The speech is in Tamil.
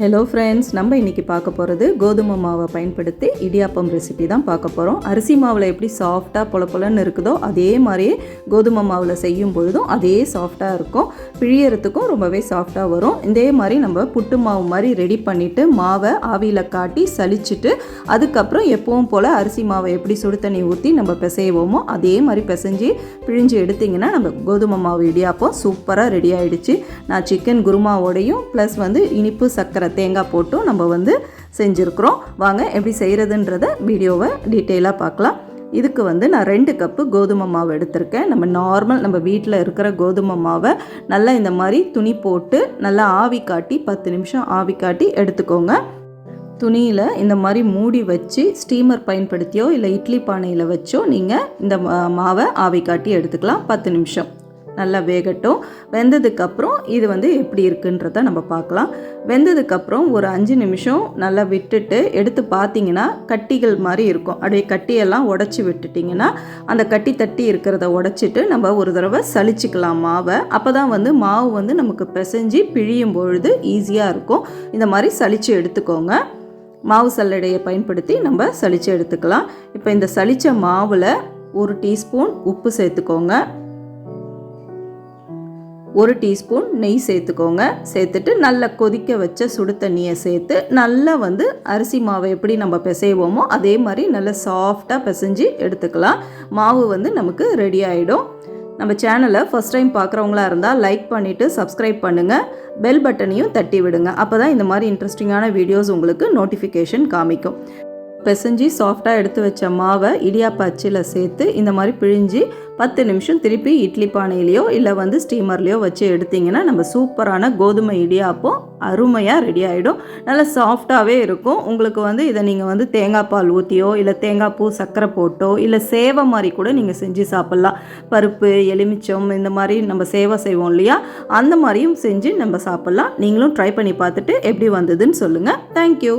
ஹலோ ஃப்ரெண்ட்ஸ் நம்ம இன்றைக்கி பார்க்க போகிறது கோதுமை மாவை பயன்படுத்தி இடியாப்பம் ரெசிபி தான் பார்க்க போகிறோம் அரிசி மாவில் எப்படி சாஃப்டாக பொல பொலன்னு இருக்குதோ அதே மாதிரியே கோதுமை மாவில் செய்யும் பொழுதும் அதே சாஃப்டாக இருக்கும். பிழியறதுக்கும் ரொம்பவே சாஃப்டாக வரும். இதே மாதிரி நம்ம புட்டு மாவு மாதிரி ரெடி பண்ணிவிட்டு மாவை ஆவியில் காட்டி சலிச்சிட்டு அதுக்கப்புறம் எப்பவும் போல் அரிசி மாவை எப்படி சுடு தண்ணி ஊற்றி நம்ம பிசைவோமோ அதே மாதிரி பிசைஞ்சு பிழிஞ்சு எடுத்திங்கன்னா நம்ம கோதுமை மாவு இடியாப்பம் சூப்பராக ரெடி ஆகிடுச்சு நான் சிக்கன் குருமாவோடையும் ப்ளஸ் வந்து இனிப்பு சர்க்கரை தேங்காய் போட்டும் நம்ம வந்து செஞ்சுருக்குறோம். வாங்க எப்படி செய்கிறதுன்றத வீடியோவை டீட்டெயிலாக பார்க்கலாம். இதுக்கு வந்து நான் ரெண்டு கப்பு கோதுமை மாவு எடுத்திருக்கேன். நம்ம நார்மல் நம்ம வீட்டில் இருக்கிற கோதுமை மாவை நல்லா இந்த மாதிரி துணி போட்டு நல்லா ஆவி காட்டி பத்து நிமிஷம் ஆவி காட்டி எடுத்துக்கோங்க. துணியில் இந்த மாதிரி மூடி வச்சு ஸ்டீமர் பயன்படுத்தியோ இல்லை இட்லி பானையில் வச்சோ நீங்கள் இந்த மாவை ஆவி காட்டி எடுத்துக்கலாம். பத்து நிமிஷம். நல்லா வேகட்டும். வெந்ததுக்கப்புறம் இது வந்து எப்படி இருக்குன்றத நம்ம பார்க்கலாம். வெந்ததுக்கப்புறம் ஒரு அஞ்சு நிமிஷம் நல்லா விட்டுட்டு எடுத்து பார்த்தீங்கன்னா கட்டிகள் மாதிரி இருக்கும். அப்படியே கட்டியெல்லாம் உடச்சி விட்டுட்டிங்கன்னா அந்த கட்டி தட்டி இருக்கிறத உடச்சிட்டு நம்ம ஒரு தடவை சளிச்சிக்கலாம் மாவை. அப்போ தான் வந்து மாவு வந்து நமக்கு பிசைஞ்சு பிழியும் பொழுது ஈஸியாக இருக்கும். இந்த மாதிரி சளிச்சு எடுத்துக்கோங்க. மாவு சல்லடையை பயன்படுத்தி நம்ம சளிச்சு எடுத்துக்கலாம். இப்போ இந்த சளிச்ச மாவில் ஒரு டீஸ்பூன் உப்பு சேர்த்துக்கோங்க. ஒரு டீஸ்பூன் நெய் சேர்த்துக்கோங்க. சேர்த்துட்டு நல்லா கொதிக்க வச்ச சுடு தண்ணியை சேர்த்து நல்லா வந்து அரிசி மாவை எப்படி நம்ம பிசைவோமோ அதே மாதிரி நல்லா சாஃப்டாக பிசைஞ்சு எடுத்துக்கலாம். மாவு வந்து நமக்கு ரெடி ஆகிடும் நம்ம சேனலை ஃபஸ்ட் டைம் பார்க்குறவங்களா இருந்தால் லைக் பண்ணிவிட்டு சப்ஸ்கிரைப் பண்ணுங்கள் பெல் பட்டனையும் தட்டி விடுங்க. அப்போ தான் இந்த மாதிரி இன்ட்ரெஸ்டிங்கான வீடியோஸ் உங்களுக்கு நோட்டிஃபிகேஷன் காமிக்கும். பிசைஞ்சு சாஃப்டாக எடுத்து வச்ச மாவை இடியாப்ப அச்சில் சேர்த்து இந்த மாதிரி பிழிஞ்சு பத்து நிமிஷம் திருப்பி இட்லி பானையிலையோ இல்லை வந்து ஸ்டீமர்லேயோ வச்சு எடுத்திங்கன்னா நம்ம சூப்பரான கோதுமை இடியாப்பம் அருமையாக ரெடி ஆகிடும் நல்லா சாஃப்டாகவே இருக்கும். உங்களுக்கு வந்து இதை நீங்கள் வந்து தேங்காய் பால் ஊற்றியோ இல்லை தேங்காய் பூ சர்க்கரை போட்டோ இல்லை சேவை மாதிரி கூட நீங்கள் செஞ்சு சாப்பிட்லாம். பருப்பு எலுமிச்சம் இந்த மாதிரி நம்ம சேவை செய்வோம் இல்லையா? அந்த மாதிரியும் செஞ்சு நம்ம சாப்பிட்லாம். நீங்களும் ட்ரை பண்ணி பார்த்துட்டு எப்படி வந்ததுன்னு சொல்லுங்கள் தேங்க்யூ